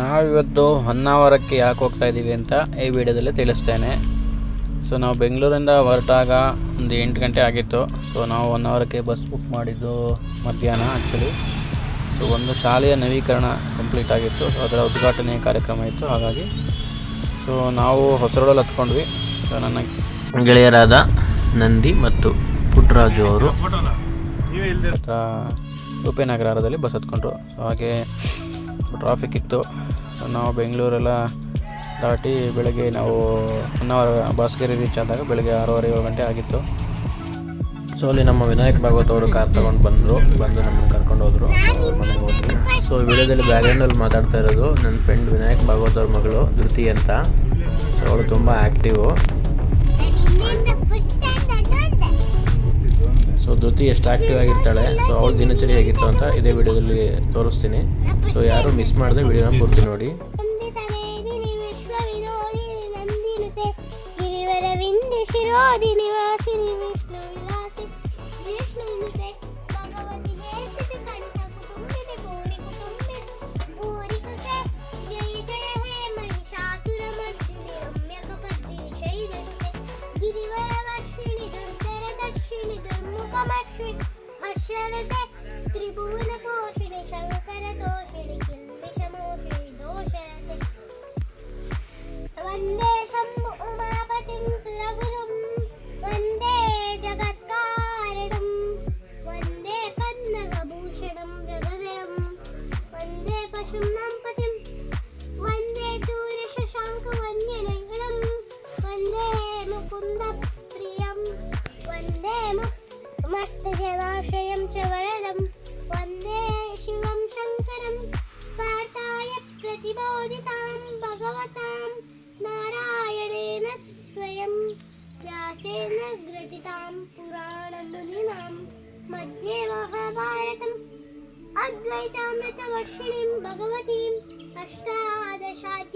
ನಾವಿವತ್ತು ಹೊನ್ನಾವರಕ್ಕೆ ಯಾಕೆ ಹೋಗ್ತಾ ಇದ್ದೀವಿ ಅಂತ ಈ ವಿಡಿಯೋದಲ್ಲಿ ತಿಳಿಸ್ತೇನೆ. ಸೊ ನಾವು ಬೆಂಗಳೂರಿಂದ ಹೊರಟಾಗ ಒಂದು ಎಂಟು ಗಂಟೆ ಆಗಿತ್ತು. ಸೊ ನಾವು ಹೊನ್ನಾವರಕ್ಕೆ ಬಸ್ ಬುಕ್ ಮಾಡಿದ್ದು ಮಧ್ಯಾಹ್ನ ಆ್ಯಕ್ಚುಲಿ ಸೊ ಒಂದು ಶಾಲೆಯ ನವೀಕರಣ ಕಂಪ್ಲೀಟ್ ಆಗಿತ್ತು. ಸೊ ಅದರ ಉದ್ಘಾಟನೆ ಕಾರ್ಯಕ್ರಮ ಇತ್ತು. ಹಾಗಾಗಿ ಸೊ ನಾವು ಹೊಸರೊಳಲ್ಲಿ ಹತ್ಕೊಂಡ್ವಿ. ಸೊ ನನ್ನ ಗೆಳೆಯರಾದ ನಂದಿ ಮತ್ತು ಪುಟ್ಟರಾಜು ಅವರು ಹತ್ರ ಉಪೇನಗರದಲ್ಲಿ ಬಸ್ ಹತ್ಕೊಂಡ್ರು. ಸೊ ಹಾಗೆ ಟ್ರಾಫಿಕ್ ಇತ್ತು. ನಾವು ಬೆಂಗಳೂರೆಲ್ಲ ದಾಟಿ ಬೆಳಗ್ಗೆ ನಾವು ಒನ್ ಅವರ್ ಬಸ್ಗೆರೆ ರೀಚ್ ಆದಾಗ ಬೆಳಗ್ಗೆ ಆರೂವರೆ ಏಳು ಗಂಟೆ ಆಗಿತ್ತು. ಸೊ ಅಲ್ಲಿ ನಮ್ಮ ವಿನಾಯಕ್ ಭಾಗವತ್ ಅವರು ಕಾರ್ ತಗೊಂಡು ಬಂದರು. ಬಂದು ನಮ್ಮನ್ನು ಕರ್ಕೊಂಡು ಹೋದರು. ಮನೆಗೆ ಹೋದ್ರು ಸೊ ವಿಡಿಯೋದಲ್ಲಿ ಮಾತಾಡ್ತಾ ಇರೋದು ನನ್ನ ಫ್ರೆಂಡ್ ವಿನಾಯಕ್ ಭಾಗವತ್ ಅವ್ರ ಮಗಳು ಧೃತಿ ಅಂತ. ಸೊ ಅವಳು ತುಂಬ ಆ್ಯಕ್ಟಿವು ಸೊ ಧೃತಿ ಎಷ್ಟು ಆ್ಯಕ್ಟಿವ್ ಆಗಿರ್ತಾಳೆ ಸೊ ಅವಳ ದಿನಚರಿ ಹೇಗಿತ್ತು ಅಂತ ಇದೇ ವಿಡಿಯೋದಲ್ಲಿ ತೋರಿಸ್ತೀನಿ. ಸೊ ಯಾರು ಮಿಸ್ ಮಾಡದೆ ವಿಡಿಯೋನ ಪೂರ್ತಿ ನೋಡಿ. समस्तजलाशयं च वरदं वन्दे शिवं शङ्करं पाठाय प्रतिबोधितां भगवतां नारायणेन स्वयं व्यासेन ग्रथितां पुराणमुनिनां मध्ये महाभारतम् अद्वैतामृतवर्षिणीं भगवतीम् अष्टादशाध्या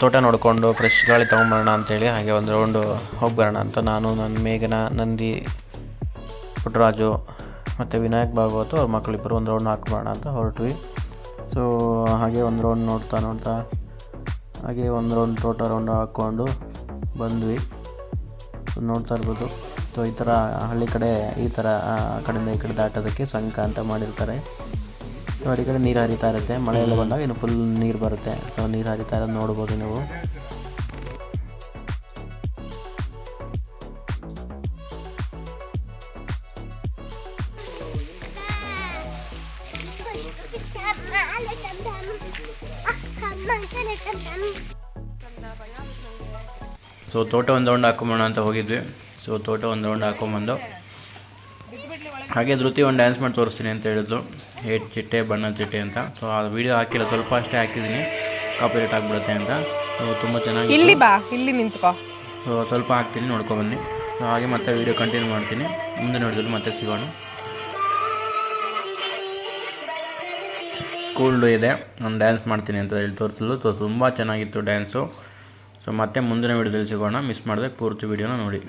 ತೋಟ ನೋಡಿಕೊಂಡು ಫ್ರೆಶ್ ಗಾಳಿ ತೊಗೊಂಬರೋಣ ಅಂತೇಳಿ ಹಾಗೆ ಒಂದು ರೌಂಡು ಹೋಗಿ ಬರೋಣ ಅಂತ ನಾನು ನನ್ನ ಮೇಘನ, ನಂದಿ ಪುಟ್ಟರಾಜು ಮತ್ತು ವಿನಾಯಕ್ ಭಾಗವತು ಅವ್ರ ಮಕ್ಕಳಿಬ್ಬರು ಒಂದು ರೌಂಡ್ ಹಾಕ್ಬರೋಣ ಅಂತ ಹೊರಟ್ವಿ. ಸೊ ಹಾಗೆ ಒಂದು ರೌಂಡ್ ನೋಡ್ತಾ ನೋಡ್ತಾ ಹಾಗೆ ಒಂದು ರೌಂಡ್ ತೋಟ ರೌಂಡ್ ಹಾಕ್ಕೊಂಡು ಬಂದ್ವಿ. ನೋಡ್ತಾ ಇರ್ಬೋದು. ಸೊ ಈ ಥರ ಹಳ್ಳಿ ಕಡೆ ಈ ಥರ ಆ ಕಡೆಯಿಂದ ಈ ಕಡೆ ದಾಟೋದಕ್ಕೆ ಸಂಕ ಅಂತ ಮಾಡಿರ್ತಾರೆ. ನೋಡಿ, ಈ ಕಡೆ ನೀರು ಹರಿತಾ ಇರುತ್ತೆ. ಮಳೆ ಎಲ್ಲ ಬಂದಾಗ ಇನ್ನು ಫುಲ್ ನೀರು ಬರುತ್ತೆ. ಸೊ ನೀರು ಹರಿತಾ ಇರೋದು ನೋಡ್ಬೋದು ನೀವು. ಸೊ ತೋಟ ಒಂದು ರೌಂಡ್ ಹಾಕೊಂಬೋಣ ಅಂತ ಹೋಗಿದ್ವಿ. ಸೊ ತೋಟ ಒಂದು ರೌಂಡ್ ಹಾಕೊಂಬಂದು. ಹಾಗೆ ಧೃತಿ ಒಂದು ಡ್ಯಾನ್ಸ್ ಮಾಡಿ ತೋರಿಸ್ತೀನಿ ಅಂತ ಹೇಳಿದ್ರು ಏಟ್ ಚಿಟ್ಟೆ ಬಣ್ಣ ಚಿಟ್ಟೆ ಅಂತ. ಸೊ ಆ ವಿಡಿಯೋ ಹಾಕಿಲ್ಲ ಸ್ವಲ್ಪ ಅಷ್ಟೇ ಹಾಕಿದ್ದೀನಿ. ಕಾಪಿರೇಟ್ ಆಗಿಬಿಡುತ್ತೆ ಅಂತ. ಸೊ ತುಂಬ ಚೆನ್ನಾಗಿ ಇಲ್ಲಿ ಬಾ ಇಲ್ಲಿ ನಿಂತ್ಕೋ. ಸೊ ಸ್ವಲ್ಪ ಹಾಕ್ತೀನಿ ನೋಡ್ಕೊಬನ್ನಿ ಸೊ ಹಾಗೆ ಮತ್ತೆ ವಿಡಿಯೋ ಕಂಟಿನ್ಯೂ ಮಾಡ್ತೀನಿ. ಮುಂದೆ ನೋಡಿದ್ರೆ ಮತ್ತೆ ಸಿಗೋಣ. ಕೂಲ್ಡು ಇದೆ. ನಾನು ಡ್ಯಾನ್ಸ್ ಮಾಡ್ತೀನಿ ಅಂತ ಹೇಳಿ ತೋರಿಸಲು ಸೊ ತುಂಬ ಚೆನ್ನಾಗಿತ್ತು ಡ್ಯಾನ್ಸು ಸೊ ಮತ್ತೆ ಮುಂದಿನ ವಿಡಿಯೋದಲ್ಲಿ ಸಿಗೋಣ. ಮಿಸ್ ಮಾಡಿದೆ ಪೂರ್ತಿ ವಿಡಿಯೋನ ನೋಡಿ.